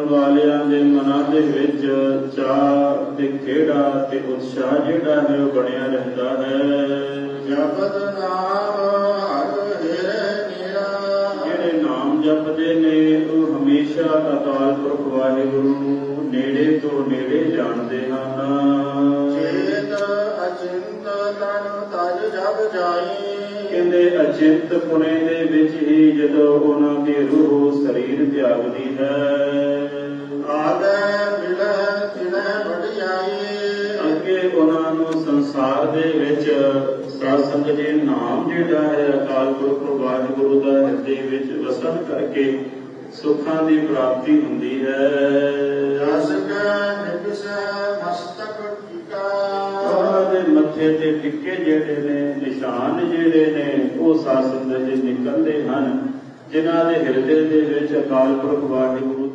ਵਾਲਿਆਂ ਦੇ ਮਨਾਂ ਦੇ ਵਿੱਚ ਚਾਹ ਤੇ ਖੇੜਾ ਤੇ ਉਤਸ਼ਾਹ ਜਿਹੜਾ ਹੈ ਉਹ ਬਣਿਆ ਰਹਿੰਦਾ ਹੈ। ਜਪਤ ਨਾਮ ਹਰ ਹਿਰੇ ਨੀਰਾ। ਜਿਹੜੇ ਨਾਮ ਜਪਦੇ ਨੇ ਉਹ ਹਮੇਸ਼ਾ ਅਕਾਲ ਪੁਰਖ ਵਾਹਿਗੁਰੂ ਨੇੜੇ ਤੋਂ ਨੇੜੇ ਜਾਣਦੇ ਹਨ। ਚੇਤ ਅਚਿੰਤ ਤਨ ਤਜ ਜਬ ਜਾਈ। ਕਹਿੰਦੇ ਅਚਿੰਤ ਪੁਣੇ ਦੇ ਵਿੱਚ ਹੀ ਜਦੋਂ ਉਹਨਾਂ ਦੀ ਰੂਹ ਸਰੀਰ ਤਿਆਗਦੀ ਹੈ। ਉਹਨਾਂ ਨੂੰ ਸੰਸਾਰ ਦੇ ਵਿੱਚ ਸਾਧ ਸੰਗਤ ਦੇ ਨਾਮ ਜਿਹੜਾ ਹੈ ਅਕਾਲ ਪੁਰਖ ਵਾਹਿਗੁਰੂ ਦਾ ਹਿਰਦੇ ਵਿੱਚ ਵਸਣ ਕਰਕੇ ਸੁੱਖਾਂ ਦੀ ਪ੍ਰਾਪਤੀ ਹੁੰਦੀ ਹੈ। ਜਸ ਕੈ ਨਿਕਸ ਮਸਤਕ ਟਿਕਾ। ਉਹਨਾਂ ਦੇ ਮੱਥੇ ਤੇ ਟਿੱਕੇ ਜਿਹੜੇ ਨੇ ਨਿਸ਼ਾਨ ਜਿਹੜੇ ਨੇ ਉਹ ਸਾਧ ਸੰਗਤ ਦੇ ਨਿਕਲਦੇ ਹਨ ਜਿਨ੍ਹਾਂ ਦੇ ਹਿਰਦੇ ਦੇ ਵਿੱਚ ਅਕਾਲ ਪੁਰਖ ਵਾਹਿਗੁਰੂ